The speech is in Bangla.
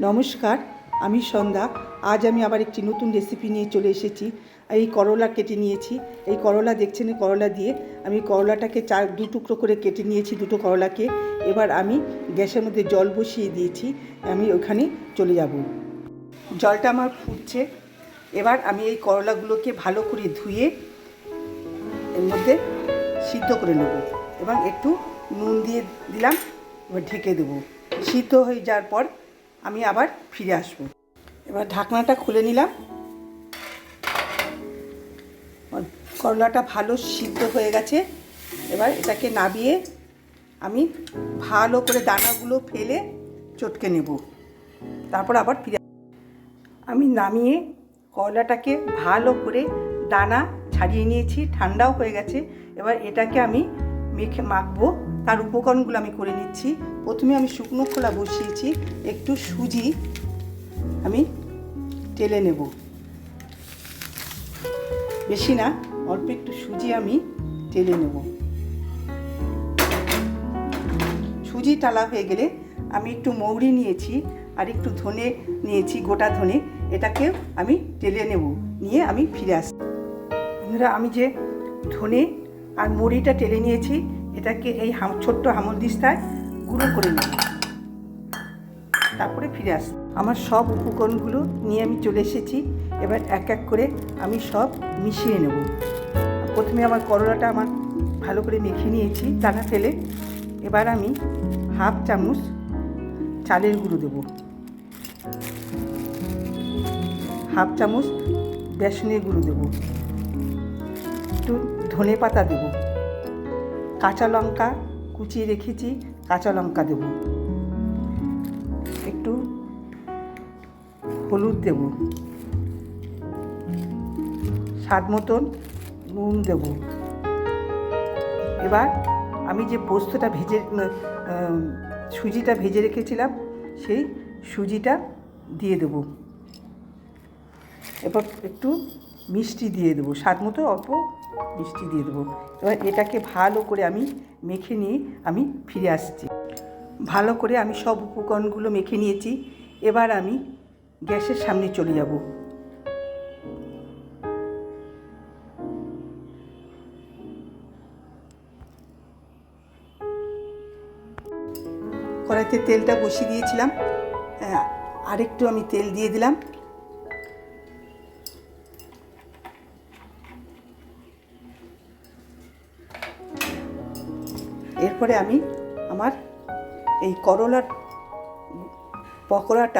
নমস্কার, আমি সন্ধ্যা। আজ আমি আবার একটি নতুন রেসিপি নিয়ে চলে এসেছি। এই করলা কেটে নিয়েছি। এই করলা দেখছেন করলা দিয়ে আমি করলাটাকে চার, দু টুকরো করে কেটে নিয়েছি দুটো করলাকে। এবার আমি গ্যাসের মধ্যে জল বসিয়ে দিয়েছি। আমি ওখানে চলে যাব। জলটা আমার ফুটছে। এবার আমি এই করলাগুলোকে ভালো করে ধুয়ে এর মধ্যে সিদ্ধ করে নেব। এবং একটু নুন দিয়ে দিলাম, এবার ঢেকে দেবো। সিদ্ধ হয়ে যাওয়ার পর আমি আবার ফিরে আসব। এবার ঢাকনাটা খুলে নিলাম। করলাটা ভালো সিদ্ধ হয়ে গেছে। এবার এটাকে নাবিয়ে আমি ভালো করে দানাগুলো ফেলে চটকে নেব। তারপর আবার ফিরে আমি নামিয়ে করলাটাকে ভালো করে দানা ছাড়িয়ে নিয়েছি। ঠান্ডাও হয়ে গেছে। এবার এটাকে আমি মেখে মাখবো তার উপকরণগুলো আমি করে নিচ্ছি। প্রথমে আমি শুকনো খোলা বসিয়েছি, একটু সুজি আমি টেলে নেব। বেশি না, অল্প একটু সুজি আমি টেলে নেব। সুজি টালা হয়ে গেলে আমি একটু মৌরি নিয়েছি আর একটু ধনে নিয়েছি, গোটা ধনে। এটাকে আমি টেলে নেব, নিয়ে আমি ফিরে আসি আমি যে ধনে আর মুড়িটা টেলে নিয়েছি এটাকে এই ছোট্ট হামল দিস্তায় গুঁড়ো করে নেব তারপরে ফিরে আস আমার সব উপকরণগুলো নিয়ে আমি চলে এসেছি। এবার এক এক করে আমি সব মিশিয়ে নেব। প্রথমে আমার করলাটা আমার ভালো করে মেখে নিয়েছি দানা ফেলে। এবার আমি হাফ চামচ চালের গুঁড়ো দেবো। হাফ চামচ বেসনের গুঁড়ো দেবো। একটু ধনে পাতা দেব। কাঁচা লঙ্কা কুচিয়ে রেখেছি, কাঁচা লঙ্কা দেব। একটু হলুদ দেব। স্বাদ মতন নুন দেব। এবার আমি যে পোস্তটা ভেজে সুজিটা ভেজে রেখেছিলাম, সেই সুজিটা দিয়ে দেব। এবার একটু মিষ্টি দিয়ে দেবো। স্বাদ মতো অল্প মিষ্টি দিয়ে দেবো। এবার এটাকে ভালো করে আমি মেখে নিয়ে আমি ফিরে আসছি। ভালো করে আমি সব উপকরণগুলো মেখে নিয়েছি। এবার আমি গ্যাসের সামনে চলে যাব। কড়াইতে তেলটা বসিয়ে দিয়েছিলাম। আরেকটু আমি তেল দিয়ে দিলাম। এরপরে আমি আমার এই করলার পকোড়াটা